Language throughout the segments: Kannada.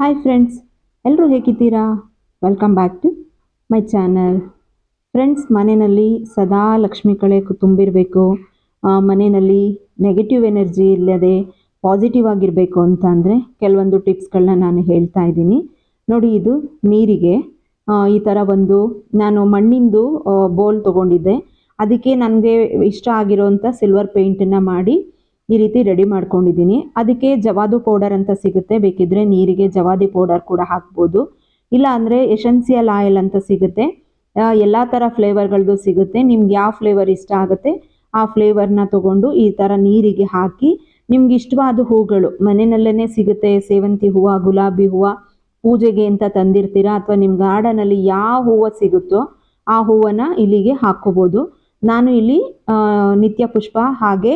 ಹಾಯ್ ಫ್ರೆಂಡ್ಸ್ ಎಲ್ಲರೂ ಹೇಗಿದ್ದೀರಾ? Welcome back to my channel friends ಮನೆಯಲ್ಲಿ ಸದಾ ಲಕ್ಷ್ಮಿ ಕಳೆ ತುಂಬಿರಬೇಕು. ಮನೆಯಲ್ಲಿ ನೆಗೆಟಿವ್ ಎನರ್ಜಿ ಇಲ್ಲದೆ ಪಾಸಿಟಿವ್ ಆಗಿರಬೇಕು ಅಂತ ಅಂದರೆ ಕೆಲವೊಂದು ಟಿಪ್ಸ್ಗಳನ್ನ ನಾನು ಹೇಳ್ತಾ ಇದ್ದೀನಿ. ನೋಡಿ, ಇದು ನೀರಿಗೆ. ಈ ಥರ ಒಂದು ನಾನು ಮಣ್ಣಿಂದು ಬೋಲ್ ತೊಗೊಂಡಿದ್ದೆ. ಅದಕ್ಕೆ ನನಗೆ ಇಷ್ಟ ಆಗಿರೋಂಥ ಸಿಲ್ವರ್ ಪೇಂಟನ್ನು ಮಾಡಿ ಈ ರೀತಿ ರೆಡಿ ಮಾಡ್ಕೊಂಡಿದ್ದೀನಿ. ಅದಕ್ಕೆ ಜವಾದು ಪೌಡರ್ ಅಂತ ಸಿಗುತ್ತೆ. ಬೇಕಿದ್ರೆ ನೀರಿಗೆ ಜವಾದಿ ಪೌಡರ್ ಕೂಡ ಹಾಕ್ಬೋದು. ಇಲ್ಲ ಅಂದರೆ ಎಸೆನ್ಸಿಯಲ್ ಆಯಿಲ್ ಅಂತ ಸಿಗುತ್ತೆ. ಎಲ್ಲ ಥರ ಫ್ಲೇವರ್ಗಳದ್ದು ಸಿಗುತ್ತೆ. ನಿಮ್ಗೆ ಯಾವ ಫ್ಲೇವರ್ ಇಷ್ಟ ಆಗುತ್ತೆ ಆ ಫ್ಲೇವರ್ನ ತಗೊಂಡು ಈ ಥರ ನೀರಿಗೆ ಹಾಕಿ ನಿಮ್ಗೆ ಇಷ್ಟವಾದ ಹೂಗಳು, ಮನೆಯಲ್ಲೇ ಸಿಗುತ್ತೆ ಸೇವಂತಿ ಹೂವು, ಗುಲಾಬಿ ಹೂವು ಪೂಜೆಗೆ ಅಂತ ತಂದಿರ್ತೀರಾ ಅಥವಾ ನಿಮ್ಮ ಗಾರ್ಡನಲ್ಲಿ ಯಾವ ಹೂವು ಸಿಗುತ್ತೋ ಆ ಹೂವನ್ನು ಇಲ್ಲಿಗೆ ಹಾಕ್ಕೋಬೋದು. ನಾನು ಇಲ್ಲಿ ನಿತ್ಯ ಪುಷ್ಪ ಹಾಗೆ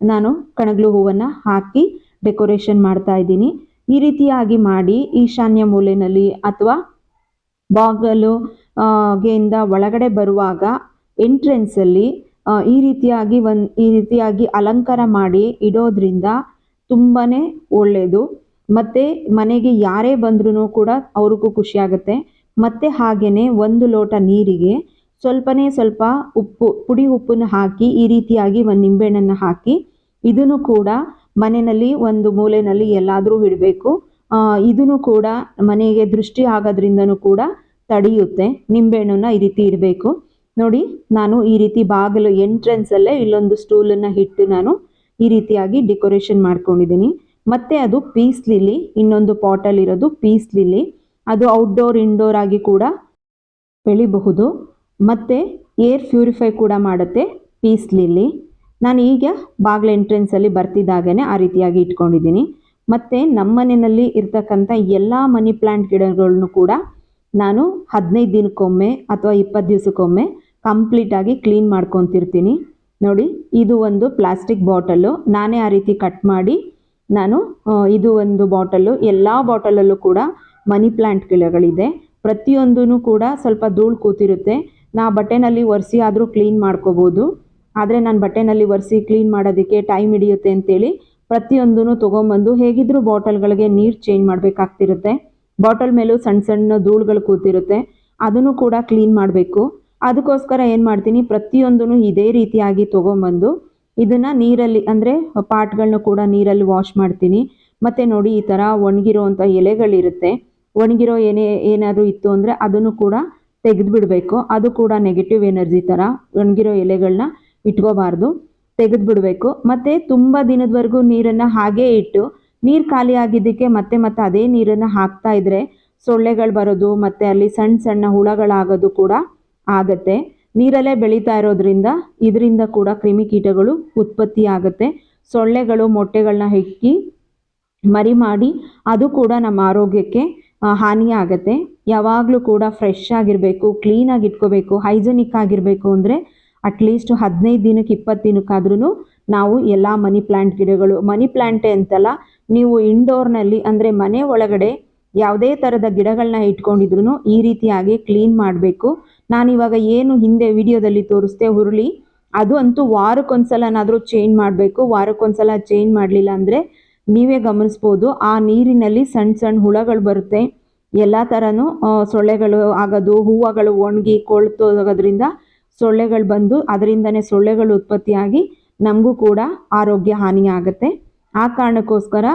ನಾನು ಕಣಗ್ಲು ಹೂವನ್ನು ಹಾಕಿ ಡೆಕೋರೇಷನ್ ಮಾಡ್ತಾ ಇದ್ದೀನಿ. ಈ ರೀತಿಯಾಗಿ ಮಾಡಿ ಈಶಾನ್ಯ ಮೂಲೆಯಲ್ಲಿ ಅಥವಾ ಬಾಗಲು ಗೆಯಿಂದ ಒಳಗಡೆ ಬರುವಾಗ ಎಂಟ್ರೆನ್ಸಲ್ಲಿ ಈ ರೀತಿಯಾಗಿ ಒಂದು, ಈ ರೀತಿಯಾಗಿ ಅಲಂಕಾರ ಮಾಡಿ ಇಡೋದ್ರಿಂದ ತುಂಬಾ ಒಳ್ಳೆಯದು ಮತ್ತು ಮನೆಗೆ ಯಾರೇ ಬಂದ್ರೂ ಕೂಡ ಅವ್ರಿಗೂ ಖುಷಿಯಾಗುತ್ತೆ. ಮತ್ತು ಹಾಗೆಯೇ ಒಂದು ಲೋಟ ನೀರಿಗೆ ಸ್ವಲ್ಪನೇ ಸ್ವಲ್ಪ ಉಪ್ಪು, ಪುಡಿ ಉಪ್ಪನ್ನು ಹಾಕಿ, ಈ ರೀತಿಯಾಗಿ ಒಂದು ನಿಂಬೆಹಣ್ಣನ್ನು ಹಾಕಿ, ಇದನ್ನು ಕೂಡ ಮನೆಯಲ್ಲಿ ಒಂದು ಮೂಲೆಯಲ್ಲಿ ಎಲ್ಲಾದರೂ ಇಡಬೇಕು. ಇದನ್ನು ಕೂಡ ಮನೆಗೆ ದೃಷ್ಟಿ ಆಗೋದ್ರಿಂದನೂ ಕೂಡ ತಡೆಯುತ್ತೆ. ನಿಂಬೆಹಣ್ಣನ್ನ ಈ ರೀತಿ ಇಡಬೇಕು. ನೋಡಿ, ನಾನು ಈ ರೀತಿ ಬಾಗಿಲು ಎಂಟ್ರೆನ್ಸಲ್ಲೇ ಇಲ್ಲೊಂದು ಸ್ಟೂಲನ್ನು ಇಟ್ಟು ನಾನು ಈ ರೀತಿಯಾಗಿ ಡೆಕೋರೇಷನ್ ಮಾಡ್ಕೊಂಡಿದ್ದೀನಿ. ಮತ್ತು ಅದು ಪೀಸ್ ಲಿಲ್ಲಿ, ಇನ್ನೊಂದು ಪಾಟಲ್ಲಿರೋದು ಪೀಸ್ ಲಿಲ್ಲಿ. ಅದು ಔಟ್ಡೋರ್, ಇಂಡೋರ್ ಆಗಿ ಕೂಡ ಬೆಳಿಬಹುದು. ಮತ್ತು ಏರ್ ಪ್ಯೂರಿಫೈ ಕೂಡ ಮಾಡುತ್ತೆ ಪೀಸ್ ಲಿಲ್ಲಿ ನಾನು ಈಗ ಬಾಗಿಲ ಎಂಟ್ರೆನ್ಸಲ್ಲಿ ಬರ್ತಿದ್ದಾಗೇ ಆ ರೀತಿಯಾಗಿ ಇಟ್ಕೊಂಡಿದ್ದೀನಿ. ಮತ್ತು ನಮ್ಮ ಮನೆಯಲ್ಲಿ ಇರ್ತಕ್ಕಂಥ ಎಲ್ಲ ಮನಿ ಪ್ಲ್ಯಾಂಟ್ ಗಿಡಗಳನ್ನು ಕೂಡ ನಾನು ಹದಿನೈದು ದಿನಕ್ಕೊಮ್ಮೆ ಅಥವಾ ಇಪ್ಪತ್ತು ದಿವಸಕ್ಕೊಮ್ಮೆ ಕಂಪ್ಲೀಟಾಗಿ ಕ್ಲೀನ್ ಮಾಡ್ಕೊತಿರ್ತೀನಿ. ನೋಡಿ, ಇದು ಒಂದು ಪ್ಲಾಸ್ಟಿಕ್ ಬಾಟಲು ನಾನೇ ಆ ರೀತಿ ಕಟ್ ಮಾಡಿ ನಾನು ಇದು ಒಂದು ಬಾಟಲು ಎಲ್ಲ ಬಾಟಲಲ್ಲೂ ಕೂಡ ಮನಿ ಪ್ಲ್ಯಾಂಟ್ ಗಿಡಗಳಿದೆ. ಪ್ರತಿಯೊಂದೂ ಕೂಡ ಸ್ವಲ್ಪ ಧೂಳು ಕೂತಿರುತ್ತೆ. ನಾ ಬಟ್ಟೆನಲ್ಲಿ ಒರೆಸಿ ಆದರೂ ಕ್ಲೀನ್ ಮಾಡ್ಕೋಬೋದು. ಆದರೆ ನಾನು ಬಟ್ಟೆನಲ್ಲಿ ಒರೆಸಿ ಕ್ಲೀನ್ ಮಾಡೋದಕ್ಕೆ ಟೈಮ್ ಹಿಡಿಯುತ್ತೆ ಅಂತೇಳಿ ಪ್ರತಿಯೊಂದೂ ತೊಗೊಂಬಂದು ಹೇಗಿದ್ರೂ ಬಾಟಲ್ಗಳಿಗೆ ನೀರು ಚೇಂಜ್ ಮಾಡಬೇಕಾಗ್ತಿರುತ್ತೆ. ಬಾಟಲ್ ಮೇಲೂ ಸಣ್ಣ ಸಣ್ಣ ಧೂಳುಗಳು ಕೂತಿರುತ್ತೆ. ಅದನ್ನು ಕೂಡ ಕ್ಲೀನ್ ಮಾಡಬೇಕು. ಅದಕ್ಕೋಸ್ಕರ ಏನು ಮಾಡ್ತೀನಿ ಪ್ರತಿಯೊಂದೂ ಇದೇ ರೀತಿಯಾಗಿ ತೊಗೊಂಬಂದು ಇದನ್ನು ನೀರಲ್ಲಿ ಅಂದರೆ ಪಾಟ್ಗಳನ್ನ ಕೂಡ ನೀರಲ್ಲಿ ವಾಶ್ ಮಾಡ್ತೀನಿ. ಮತ್ತು ನೋಡಿ ಈ ಥರ ಒಣಗಿರೋವಂಥ ಎಲೆಗಳಿರುತ್ತೆ. ಒಣಗಿರೋ ಏನೇ ಏನಾದರೂ ಇತ್ತು ಅಂದರೆ ಅದನ್ನು ಕೂಡ ತೆಗೆದು ಬಿಡಬೇಕು ಅದು ಕೂಡ ನೆಗೆಟಿವ್ ಎನರ್ಜಿ ಥರ ಒಣಗಿರೋ ಎಲೆಗಳನ್ನ ಇಟ್ಕೋಬಾರ್ದು. ತೆಗೆದು ಬಿಡಬೇಕು ಮತ್ತು ತುಂಬ ದಿನದವರೆಗೂ ನೀರನ್ನು ಹಾಗೇ ಇಟ್ಟು, ನೀರು ಖಾಲಿ ಆಗಿದ್ದಕ್ಕೆ ಮತ್ತೆ ಮತ್ತೆ ಅದೇ ನೀರನ್ನು ಹಾಕ್ತಾ ಇದ್ದರೆ ಸೊಳ್ಳೆಗಳು ಬರೋದು, ಮತ್ತು ಅಲ್ಲಿ ಸಣ್ಣ ಸಣ್ಣ ಹುಳಗಳಾಗೋದು ಕೂಡ ಆಗತ್ತೆ. ನೀರಲ್ಲೇ ಬೆಳೀತಾ ಇರೋದ್ರಿಂದ ಇದರಿಂದ ಕೂಡ ಕ್ರಿಮಿಕೀಟಗಳು ಉತ್ಪತ್ತಿ ಆಗುತ್ತೆ. ಸೊಳ್ಳೆಗಳು ಮೊಟ್ಟೆಗಳನ್ನ ಹೆಕ್ಕಿ ಮರಿ ಮಾಡಿ, ಅದು ಕೂಡ ನಮ್ಮ ಆರೋಗ್ಯಕ್ಕೆ ಹಾನಿ ಆಗುತ್ತೆ. ಯಾವಾಗಲೂ ಕೂಡ ಫ್ರೆಶ್ ಆಗಿರಬೇಕು ಕ್ಲೀನಾಗಿ ಇಟ್ಕೋಬೇಕು ಹೈಜೆನಿಕ್ ಆಗಿರಬೇಕು ಅಂದರೆ ಅಟ್ಲೀಸ್ಟ್ ಹದಿನೈದು ದಿನಕ್ಕೆ ಇಪ್ಪತ್ತು ದಿನಕ್ಕಾದ್ರೂ ನಾವು ಎಲ್ಲ ಮನಿ ಪ್ಲ್ಯಾಂಟ್ ಗಿಡಗಳು, ಮನಿ ಪ್ಲ್ಯಾಂಟೇ ಅಂತಲ್ಲ, ನೀವು ಇಂಡೋರ್ನಲ್ಲಿ ಅಂದರೆ ಮನೆ ಒಳಗಡೆ ಯಾವುದೇ ಥರದ ಗಿಡಗಳನ್ನ ಇಟ್ಕೊಂಡಿದ್ರು ಈ ರೀತಿಯಾಗಿ ಕ್ಲೀನ್ ಮಾಡಬೇಕು. ನಾನಿವಾಗ ಏನು ಹಿಂದೆ ವಿಡಿಯೋದಲ್ಲಿ ತೋರಿಸ್ದೆ ಹುರುಳಿ, ಅದು ಅಂತೂ ವಾರಕ್ಕೊಂದ್ಸಲನಾದರೂ ಚೇಂಜ್ ಮಾಡಬೇಕು, ವಾರಕ್ಕೊಂದ್ಸಲ ಚೇಂಜ್ ಮಾಡಲಿಲ್ಲ ಅಂದರೆ ನೀವೇ ಗಮನಿಸ್ಬೋದು, ಆ ನೀರಿನಲ್ಲಿ ಸಣ್ಣ ಸಣ್ಣ ಹುಳಗಳು ಬರುತ್ತೆ. ಎಲ್ಲ ಥರನೂ ಸೊಳ್ಳೆಗಳು ಆಗೋದು, ಹೂವುಗಳು ಒಣಗಿ ಕೊಳ್ತೋಗೋದ್ರಿಂದ ಸೊಳ್ಳೆಗಳು ಬಂದು ಅದರಿಂದನೇ ಸೊಳ್ಳೆಗಳು ಉತ್ಪತ್ತಿಯಾಗಿ ನಮಗೂ ಕೂಡ ಆರೋಗ್ಯ ಹಾನಿ ಆಗುತ್ತೆ ಆ ಕಾರಣಕ್ಕೋಸ್ಕರ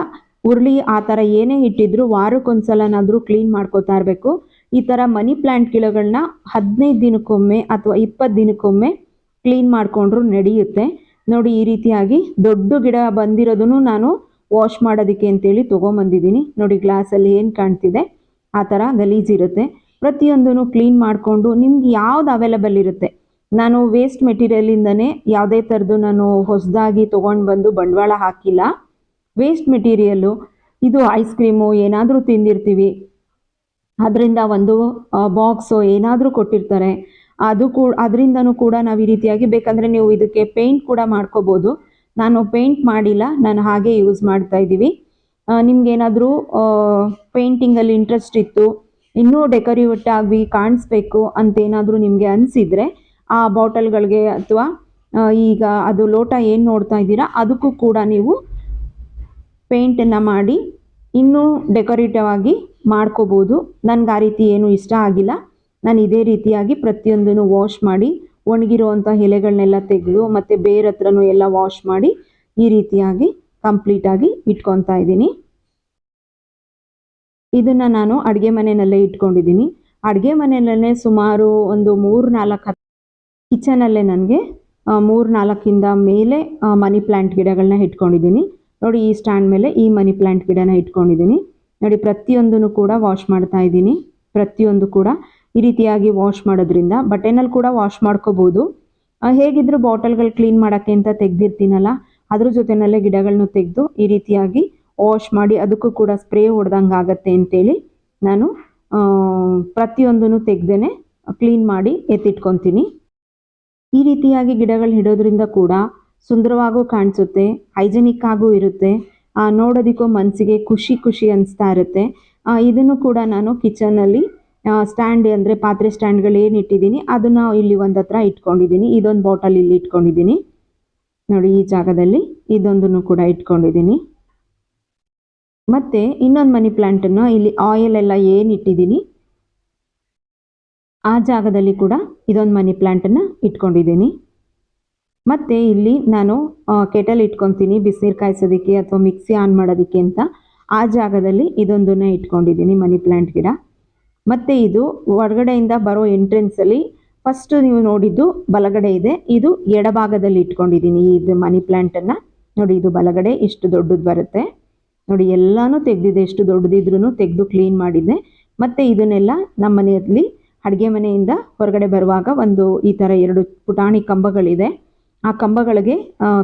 ಉರುಳಿ ಆ ಥರ ಏನೇ ಇಟ್ಟಿದ್ರು ವಾರಕ್ಕೊಂದ್ಸಲನಾದರೂ ಕ್ಲೀನ್ ಮಾಡ್ಕೋತಾ ಇರಬೇಕು. ಈ ಥರ ಮನಿ ಪ್ಲ್ಯಾಂಟ್ ಗಿಡಗಳನ್ನ ಹದಿನೈದು ದಿನಕ್ಕೊಮ್ಮೆ ಅಥವಾ ಇಪ್ಪತ್ತು ದಿನಕ್ಕೊಮ್ಮೆ ಕ್ಲೀನ್ ಮಾಡಿಕೊಂಡ್ರು ನಡೆಯುತ್ತೆ. ನೋಡಿ ಈ ರೀತಿಯಾಗಿ ದೊಡ್ಡ ಗಿಡ ಬಂದಿರೋದನ್ನು ನಾನು ವಾಶ್ ಮಾಡೋದಕ್ಕೆ ಅಂತೇಳಿ ತೊಗೊಂಬಂದಿದ್ದೀನಿ. ನೋಡಿ, ಗ್ಲಾಸಲ್ಲಿ ಏನು ಕಾಣ್ತಿದೆ? ಆ ಥರ ಗಲೀಜಿರುತ್ತೆ ಪ್ರತಿಯೊಂದನ್ನು ಕ್ಲೀನ್ ಮಾಡಿಕೊಂಡು ನಿಮ್ಗೆ ಯಾವ್ದು ಅವೈಲಬಲ್ ಇರುತ್ತೆ? ನಾನು ವೇಸ್ಟ್ ಮೆಟೀರಿಯಲಿಂದನೇ ಯಾವುದೇ ಥರದ್ದು ನಾನು ಹೊಸದಾಗಿ ತೊಗೊಂಡು ಬಂದು ಬಂಡವಾಳ ಹಾಕಿಲ್ಲ. ವೇಸ್ಟ್ ಮೆಟೀರಿಯಲ್ಲು ಇದು ಐಸ್ ಕ್ರೀಮು ಏನಾದರೂ ತಿಂದಿರ್ತೀವಿ. ಅದರಿಂದ ಒಂದು ಬಾಕ್ಸು ಏನಾದರೂ ಕೊಟ್ಟಿರ್ತಾರೆ. ಅದು ಕೂಡ, ಅದರಿಂದನೂ ಕೂಡ ನಾವು ಈ ರೀತಿಯಾಗಿ ಬೇಕಂದರೆ ನೀವು ಇದಕ್ಕೆ ಪೇಂಟ್ ಕೂಡ ಮಾಡ್ಕೋಬೋದು. ನಾನು ಪೇಂಟ್ ಮಾಡಿಲ್ಲ, ನಾನು ಹಾಗೆ ಯೂಸ್ ಮಾಡ್ತಾ ಇದ್ದೀವಿ. ನಿಮ್ಗೇನಾದರೂ ಪೇಂಟಿಂಗಲ್ಲಿ ಇಂಟ್ರೆಸ್ಟ್ ಇತ್ತು, ಇನ್ನೂ ಡೆಕೋರೇಟ್ ಆಗಿ ಕಾಣಿಸ್ಬೇಕು ಅಂತ ಏನಾದರೂ ನಿಮಗೆ ಅನಿಸಿದರೆ ಆ ಬಾಟಲ್ಗಳಿಗೆ ಅಥವಾ ಈಗ ಅದು ಲೋಟ ಏನು ನೋಡ್ತಾ ಇದ್ದೀರಾ, ಅದಕ್ಕೂ ಕೂಡ ನೀವು ಪೇಂಟನ್ನು ಮಾಡಿ ಇನ್ನೂ ಡೆಕೋರೇಟಿವ್ ಆಗಿ ಮಾಡ್ಕೋಬೋದು. ನನಗೆ ಆ ರೀತಿ ಏನೂ ಇಷ್ಟ ಆಗಿಲ್ಲ. ನಾನು ಇದೇ ರೀತಿಯಾಗಿ ಪ್ರತಿಯೊಂದನ್ನು ವಾಶ್ ಮಾಡಿ ಒಣಗಿರುವಂಥ ಎಲೆಗಳನ್ನೆಲ್ಲ ತೆಗೆದು ಮತ್ತು ಬೇರೆ ಹತ್ರನೂ ಎಲ್ಲ ವಾಶ್ ಮಾಡಿ ಈ ರೀತಿಯಾಗಿ ಕಂಪ್ಲೀಟಾಗಿ ಇಟ್ಕೊತಾ ಇದ್ದೀನಿ. ಇದನ್ನು ನಾನು ಅಡುಗೆ ಮನೆಯಲ್ಲೇ ಇಟ್ಕೊಂಡಿದ್ದೀನಿ. ಅಡುಗೆ ಮನೆಯಲ್ಲೇ ಸುಮಾರು ಒಂದು ಮೂರು ನಾಲ್ಕು ಹತ್ತು ಕಿಚನಲ್ಲೇ ನನಗೆ ಮೂರು ನಾಲ್ಕಿಂದ ಮೇಲೆ ಮನಿ ಪ್ಲ್ಯಾಂಟ್ ಗಿಡಗಳನ್ನ ಇಟ್ಕೊಂಡಿದ್ದೀನಿ. ನೋಡಿ ಈ ಸ್ಟ್ಯಾಂಡ್ ಮೇಲೆ ಈ ಮನಿ ಪ್ಲ್ಯಾಂಟ್ ಗಿಡನ ಇಟ್ಕೊಂಡಿದ್ದೀನಿ. ನೋಡಿ ಪ್ರತಿಯೊಂದನ್ನು ಕೂಡ ವಾಶ್ ಮಾಡ್ತಾ ಇದ್ದೀನಿ. ಪ್ರತಿಯೊಂದು ಕೂಡ ಈ ರೀತಿಯಾಗಿ ವಾಶ್ ಮಾಡೋದ್ರಿಂದ ಬಟ್ಟೆನಲ್ಲಿ ಕೂಡ ವಾಶ್ ಮಾಡ್ಕೋಬೋದು. ಹೇಗಿದ್ದರೂ ಬಾಟಲ್ಗಳು ಕ್ಲೀನ್ ಮಾಡೋಕ್ಕೆ ಅಂತ ತೆಗ್ದಿರ್ತೀನಲ್ಲ, ಅದ್ರ ಜೊತೆನಲ್ಲೇ ಗಿಡಗಳನ್ನು ತೆಗೆದು ಈ ರೀತಿಯಾಗಿ ವಾಶ್ ಮಾಡಿ ಅದಕ್ಕೂ ಕೂಡ ಸ್ಪ್ರೇ ಹೊಡೆದಂಗೆ ಆಗತ್ತೆ ಅಂತೇಳಿ ನಾನು ಪ್ರತಿಯೊಂದನ್ನು ತೆಗ್ದೇ ಕ್ಲೀನ್ ಮಾಡಿ ಎತ್ತಿಟ್ಕೊತೀನಿ. ಈ ರೀತಿಯಾಗಿ ಗಿಡಗಳು ಇಡೋದ್ರಿಂದ ಕೂಡ ಸುಂದರವಾಗೂ ಕಾಣಿಸುತ್ತೆ ಹೈಜೆನಿಕ್ ಆಗೂ ಇರುತ್ತೆ ನೋಡೋದಕ್ಕೂ ಮನಸ್ಸಿಗೆ ಖುಷಿ ಖುಷಿ ಅನಿಸ್ತಾ ಇರುತ್ತೆ. ಇದನ್ನು ಕೂಡ ನಾನು ಕಿಚನಲ್ಲಿ ಸ್ಟ್ಯಾಂಡ್ ಅಂದರೆ ಪಾತ್ರೆ ಸ್ಟ್ಯಾಂಡ್ಗಳು ಏನು ಇಟ್ಟಿದ್ದೀನಿ? ಅದನ್ನು ಇಲ್ಲಿ ಒಂದು ಹತ್ರ ಇಟ್ಕೊಂಡಿದ್ದೀನಿ. ಇದೊಂದು ಬಾಟಲ್ ಇಲ್ಲಿ ಇಟ್ಕೊಂಡಿದ್ದೀನಿ. ನೋಡಿ, ಈ ಜಾಗದಲ್ಲಿ ಇದೊಂದನ್ನು ಕೂಡ ಇಟ್ಕೊಂಡಿದ್ದೀನಿ. ಮತ್ತು ಇನ್ನೊಂದು ಮನಿ ಪ್ಲ್ಯಾಂಟನ್ನು ಇಲ್ಲಿ ಆಯಿಲ್ ಎಲ್ಲ ಏನು ಇಟ್ಟಿದ್ದೀನಿ? ಆ ಜಾಗದಲ್ಲಿ ಕೂಡ ಇದೊಂದು ಮನಿ ಪ್ಲ್ಯಾಂಟನ್ನು ಇಟ್ಕೊಂಡಿದ್ದೀನಿ. ಮತ್ತು ಇಲ್ಲಿ ನಾನು ಕೆಟಲ್ ಇಟ್ಕೊತೀನಿ. ಬಿಸಿನೀರು ಕಾಯಿಸೋದಕ್ಕೆ ಅಥವಾ ಮಿಕ್ಸಿ ಆನ್ ಮಾಡೋದಕ್ಕೆ ಅಂತ. ಆ ಜಾಗದಲ್ಲಿ ಇದೊಂದನ್ನು ಇಟ್ಕೊಂಡಿದ್ದೀನಿ ಮನಿ ಪ್ಲ್ಯಾಂಟ್ ಗಿಡ. ಮತ್ತು ಇದು ಹೊರಗಡೆಯಿಂದ ಬರೋ ಎಂಟ್ರೆನ್ಸಲ್ಲಿ ಫಸ್ಟು ನೀವು ನೋಡಿದ್ದು ಬಲಗಡೆ ಇದೆ. ಇದು ಎಡಭಾಗದಲ್ಲಿ ಇಟ್ಕೊಂಡಿದ್ದೀನಿ ಇದು ಮನಿ ಪ್ಲ್ಯಾಂಟನ್ನು ನೋಡಿ ಇದು ಬಲಗಡೆ ಇಷ್ಟು ದೊಡ್ಡದು ಬರುತ್ತೆ. ನೋಡಿ ಎಲ್ಲನೂ ತೆಗೆದಿದೆ, ಎಷ್ಟು ದೊಡ್ಡದಿದ್ರೂ ತೆಗೆದು ಕ್ಲೀನ್ ಮಾಡಿದ್ದೆ ಮತ್ತು ಇದನ್ನೆಲ್ಲ ನಮ್ಮ ಮನೆಯಲ್ಲಿ ಅಡುಗೆ ಮನೆಯಿಂದ ಹೊರಗಡೆ ಬರುವಾಗ ಒಂದು ಈ ಥರ ಎರಡು ಪುಟಾಣಿ ಕಂಬಗಳಿದೆ. ಆ ಕಂಬಗಳಿಗೆ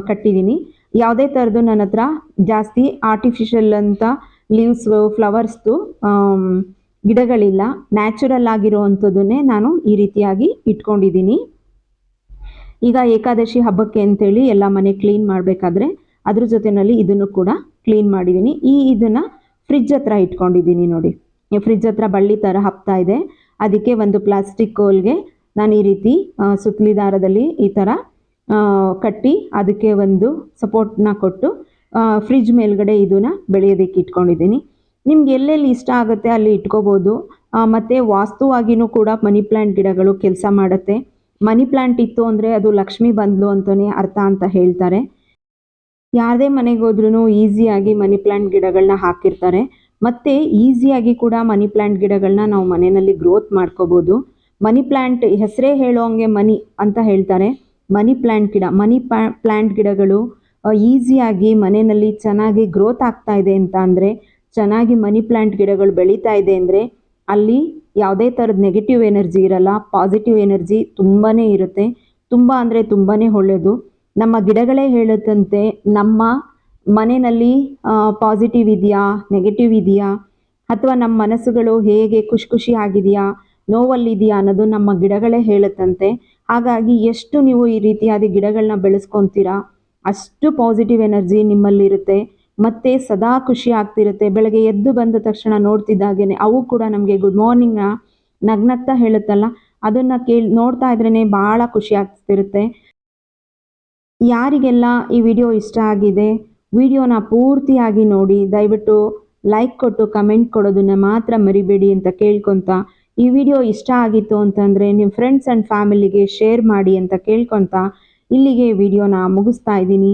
ಕಟ್ಟಿದ್ದೀನಿ. ಯಾವುದೇ ಥರದ್ದು ನನ್ನ ಹತ್ರ ಜಾಸ್ತಿ ಆರ್ಟಿಫಿಷಿಯಲ್ ಅಂತ ಲೀವ್ಸು ಫ್ಲವರ್ಸ್ದು ಗಿಡಗಳಿಲ್ಲ ನ್ಯಾಚುರಲ್ ಆಗಿರುವಂಥದ್ದನ್ನೇ ನಾನು ಈ ರೀತಿಯಾಗಿ ಇಟ್ಕೊಂಡಿದ್ದೀನಿ. ಈಗ ಏಕಾದಶಿ ಹಬ್ಬಕ್ಕೆ ಅಂತೇಳಿ ಎಲ್ಲ ಮನೆ ಕ್ಲೀನ್ ಮಾಡಬೇಕಾದ್ರೆ ಅದ್ರ ಜೊತೆಯಲ್ಲಿ ಇದನ್ನು ಕೂಡ ಕ್ಲೀನ್ ಮಾಡಿದ್ದೀನಿ. ಈ ಇದನ್ನು ಫ್ರಿಜ್ ಹತ್ರ ಇಟ್ಕೊಂಡಿದ್ದೀನಿ ನೋಡಿ. ಫ್ರಿಜ್ ಹತ್ರ ಬಳ್ಳಿ ಥರ ಹಪ್ತಾ ಇದೆ. ಅದಕ್ಕೆ ಒಂದು ಪ್ಲಾಸ್ಟಿಕ್ ಕೋಲ್ಗೆ ನಾನು ಈ ರೀತಿ ಸುತ್ತಲಿ ದಾರದಲ್ಲಿ ಈ ಥರ ಕಟ್ಟಿ ಅದಕ್ಕೆ ಒಂದು ಸಪೋರ್ಟ್ನ ಕೊಟ್ಟು ಫ್ರಿಜ್ ಮೇಲ್ಗಡೆ ಇದನ್ನು ಬೆಳೆಯೋದಕ್ಕೆ ಇಟ್ಕೊಂಡಿದ್ದೀನಿ. ನಿಮ್ಗೆ ಎಲ್ಲೆಲ್ಲಿ ಇಷ್ಟ ಆಗುತ್ತೆ ಅಲ್ಲಿ ಇಟ್ಕೋಬೋದು. ಮತ್ತು ವಾಸ್ತುವಾಗಿಯೂ ಕೂಡ ಮನಿ ಪ್ಲ್ಯಾಂಟ್ ಗಿಡಗಳು ಕೆಲಸ ಮಾಡುತ್ತೆ. ಮನಿ ಪ್ಲ್ಯಾಂಟ್ ಇತ್ತು ಅಂದರೆ ಅದು ಲಕ್ಷ್ಮಿ ಬಂದ್ಲು ಅಂತಲೇ ಅರ್ಥ ಅಂತ ಹೇಳ್ತಾರೆ. ಯಾರದೇ ಮನೆಗೆ ಹೋದ್ರೂ ಈಸಿಯಾಗಿ ಮನಿ ಪ್ಲ್ಯಾಂಟ್ ಗಿಡಗಳನ್ನ ಹಾಕಿರ್ತಾರೆ. ಮತ್ತು ಈಸಿಯಾಗಿ ಕೂಡ ಮನಿ ಪ್ಲ್ಯಾಂಟ್ ಗಿಡಗಳನ್ನ ನಾವು ಮನೆಯಲ್ಲಿ ಗ್ರೋತ್ ಮಾಡ್ಕೋಬೋದು. ಮನಿ ಪ್ಲ್ಯಾಂಟ್ ಹೆಸರೇ ಹೇಳೋ ಹಂಗೆ ಮನಿ ಅಂತ ಹೇಳ್ತಾರೆ. ಮನಿ ಪ್ಲ್ಯಾಂಟ್ ಗಿಡ, ಮನಿ ಪ್ಲ್ಯಾಂಟ್ ಗಿಡಗಳು ಈಸಿಯಾಗಿ ಮನೆಯಲ್ಲಿ ಚೆನ್ನಾಗಿ ಗ್ರೋತ್ ಆಗ್ತಾ ಇದೆ ಅಂತ ಅಂದರೆ ಚೆನ್ನಾಗಿ ಮನಿ ಪ್ಲ್ಯಾಂಟ್ ಗಿಡಗಳು ಬೆಳೀತಾ ಇದೆ ಅಂದರೆ ಅಲ್ಲಿ ಯಾವುದೇ ಥರದ ನೆಗೆಟಿವ್ ಎನರ್ಜಿ ಇರಲ್ಲ ಪಾಸಿಟಿವ್ ಎನರ್ಜಿ ತುಂಬಾ ಇರುತ್ತೆ. ತುಂಬ ಅಂದರೆ ತುಂಬಾ ಒಳ್ಳೆಯದು ನಮ್ಮ ಗಿಡಗಳೇ ಹೇಳುತ್ತಂತೆ, ನಮ್ಮ ಮನೆಯಲ್ಲಿ ಪಾಸಿಟಿವ್ ಇದೆಯಾ ನೆಗೆಟಿವ್ ಇದೆಯಾ, ಅಥವಾ ನಮ್ಮ ಮನಸ್ಸುಗಳು ಹೇಗೆ ಖುಷಿ ಖುಷಿ ಆಗಿದೆಯಾ, ನೋವಲ್ಲಿದೆಯಾ ಅನ್ನೋದು ನಮ್ಮ ಗಿಡಗಳೇ ಹೇಳುತ್ತಂತೆ. ಹಾಗಾಗಿ ಎಷ್ಟು ನೀವು ಈ ರೀತಿಯಾದ ಗಿಡಗಳನ್ನ ಬೆಳೆಸ್ಕೊತೀರಾ, ಅಷ್ಟು ಪಾಸಿಟಿವ್ ಎನರ್ಜಿ ನಿಮ್ಮಲ್ಲಿರುತ್ತೆ. ಮತ್ತು ಸದಾ ಖುಷಿ ಆಗ್ತಿರುತ್ತೆ. ಬೆಳಗ್ಗೆ ಎದ್ದು ಬಂದ ತಕ್ಷಣ ನೋಡ್ತಿದ್ದಾಗೇನೆ, ಅವು ಕೂಡ ನಮಗೆ ಗುಡ್ ಮಾರ್ನಿಂಗ್ ನಗ್ನಗ್ತಾ ಹೇಳುತ್ತಲ್ಲ, ಅದನ್ನು ಕೇಳಿ, ನೋಡ್ತಾ ಇದ್ರೇ ಭಾಳ ಖುಷಿ ಆಗ್ತಿರುತ್ತೆ. ಯಾರಿಗೆಲ್ಲ ಈ ವಿಡಿಯೋ ಇಷ್ಟ ಆಗಿದೆ, ವಿಡಿಯೋನ ಪೂರ್ತಿಯಾಗಿ ನೋಡಿ, ದಯವಿಟ್ಟು ಲೈಕ್ ಕೊಟ್ಟು ಕಮೆಂಟ್ ಕೊಡೋದನ್ನು ಮಾತ್ರ ಮರಿಬೇಡಿ ಅಂತ ಕೇಳ್ಕೊತ, ಈ ವಿಡಿಯೋ ಇಷ್ಟ ಆಗಿತ್ತು ಅಂತಂದರೆ ನಿಮ್ಮ ಫ್ರೆಂಡ್ಸ್ ಆ್ಯಂಡ್ ಫ್ಯಾಮಿಲಿಗೆ ಶೇರ್ ಮಾಡಿ ಅಂತ ಕೇಳ್ಕೊತ, ಇಲ್ಲಿಗೆ ವಿಡಿಯೋನ ಮುಗಿಸ್ತಾ ಇದ್ದೀನಿ.